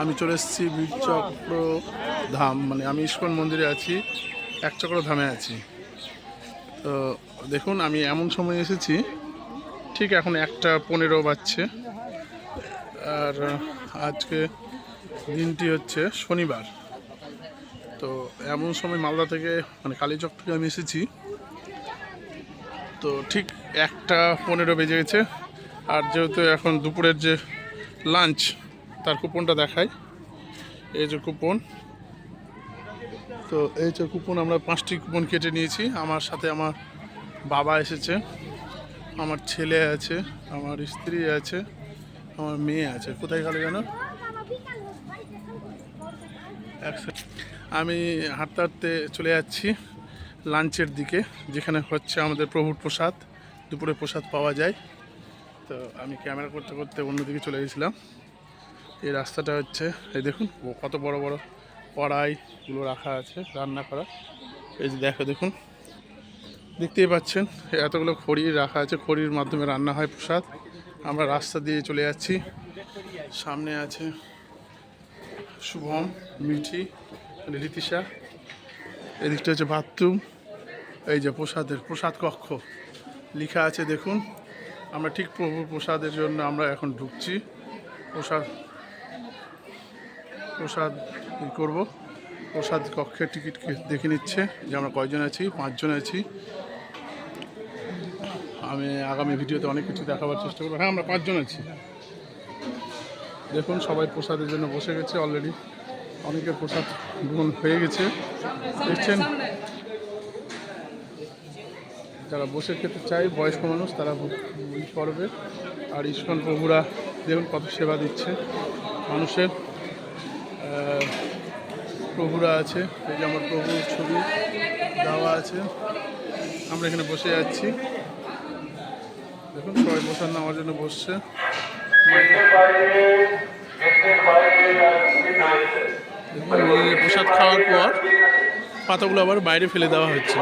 আমি চলে এসেছি বীরচক্র ধাম মানে আমি ইস্কন মন্দিরে আছি একচক্র ধামে আছি। তো দেখুন, আমি এমন সময় এসেছি, ঠিক এখন একটা পনেরো বাজছে। আর আজকে দিনটি হচ্ছে শনিবার। তো এমন সময় মালদা থেকে মানে কালীচক থেকে আমি এসেছি। তো ঠিক একটা পনেরো বেজে গেছে। আর যেহেতু এখন দুপুরের যে লাঞ্চ তার কুপনটা দেখাই। এই যে কুপন। তো এই যে কুপন আমরা পাঁচটি কুপন কেটে নিয়েছি। আমার সাথে আমার বাবা এসেছে, আমার ছেলে আছে, আমার স্ত্রী আছে, আমার মেয়ে আছে। কোথায় গেল যেন? আমি হাঁটতে হাঁটতে চলে যাচ্ছি লাঞ্চের দিকে, যেখানে হচ্ছে আমাদের প্রভুর প্রসাদ, দুপুরে প্রসাদ পাওয়া যায়। তো আমি ক্যামেরা করতে করতে অন্যদিকে চলে গেছিলাম। এই রাস্তাটা হচ্ছে, এই দেখুন কত বড় বড় কড়াইগুলো রাখা আছে রান্না করা। এই যে দেখো, দেখুন, দেখতেই পাচ্ছেন, এতগুলো খড়ি রাখা আছে, খড়ির মাধ্যমে রান্না হয় প্রসাদ। আমরা রাস্তা দিয়ে চলে যাচ্ছি। সামনে আছে শুভম, মিঠি, রীতিশা, এদিকটা হচ্ছে বাথরুম, এই যে প্রসাদের, প্রসাদ কক্ষ। লেখা আছে, দেখুন, আমরা ঠিক প্রভু প্রসাদের জন্য আমরা এখন ঢুকছি। প্রসাদ প্রসাদ করব। প্রসাদ কক্ষের টিকিট দেখে নিচ্ছে যে আমরা কয়জন আছি, পাঁচজন আছি। আমি আগামী ভিডিওতে অনেক কিছু দেখাবার চেষ্টা করব। হ্যাঁ আমরা পাঁচজন আছি। দেখুন, সবাই প্রসাদের জন্য বসে গেছে অলরেডি অনেকের প্রসাদ গ্রহণ হয়ে গেছে। দেখছেন? যারা বসে খেতে চায়, বয়স্ক মানুষ, তারা করবে। আর ইস্কন প্রভুরা, দেখুন কত সেবা দিচ্ছে মানুষের। প্রভুরা আছে, এই যে আমার প্রভুর ছবি দেওয়া আছে। আমরা এখানে বসে যাচ্ছি। দেখুন, সবাই বসার নেওয়ার জন্য বসছে। প্রসাদ খাওয়ার পর পাতাগুলো আবার বাইরে ফেলে দেওয়া হচ্ছে।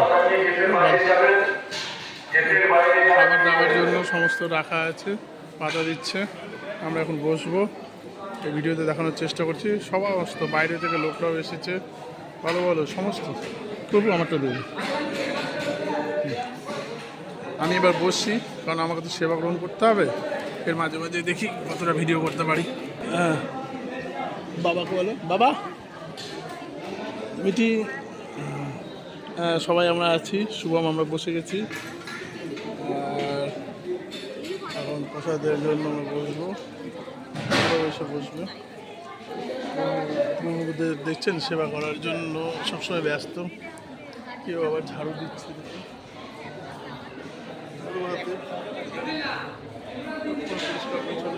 খাবার দাবার জন্য সমস্ত রাখা আছে, পাতা দিচ্ছে। আমরা এখন বসবো। ভিডিওতে দেখানোর চেষ্টা করছি। সবাই আসতো বাইরে থেকে লোকরাও এসেছে। ভালো ভালো সমস্ত। তবু আমারটা দেবে আমি এবার বসছি কারণ আমাকে তো সেবা গ্রহণ করতে হবে। এর মাঝে মাঝে দেখি কতটা ভিডিও করতে পারি। হ্যাঁ। বাবাকে বলো। বাবা? মিটি হ্যাঁ, সবাই আমরা আছি। শুভম আমরা বসে গেছি। আর এখন প্রসাদের জন্য আমরা বসবো। আরও এসে বসবে। প্রভুদের দেখছেন সেবা করার জন্য সবসময় ব্যস্ত। কেউ আবার ঝাড়ু দিচ্ছে।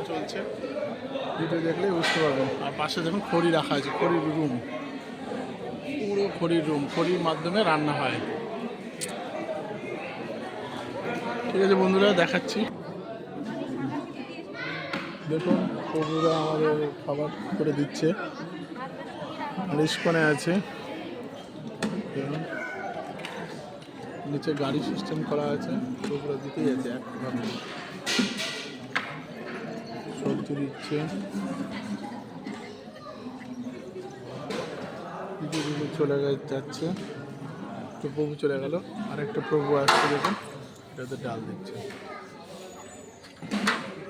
চলছে। ভিডিও দেখলে বুঝতে পারবেন। আর পাশে দেখুন খড়ি রাখা আছে খড়ির রুম। পুরো খড়ির রুম খড়ির মাধ্যমে রান্না হয়। ঠিক আছে বন্ধুরা দেখাচ্ছি। দেখুন প্রভুরা আমাদের খাবার করে দিচ্ছে। ইস্কনে আছে। নিচে গাড়ি সিস্টেম করা আছে। প্রভুরা দিতেই আছে একভাবে সবজি দিচ্ছে। চলে যাচ্ছে। তো প্রভু চলে গেল। আর একটা প্রভু আসছে, দেখুন। এটাতে ডাল দিচ্ছে।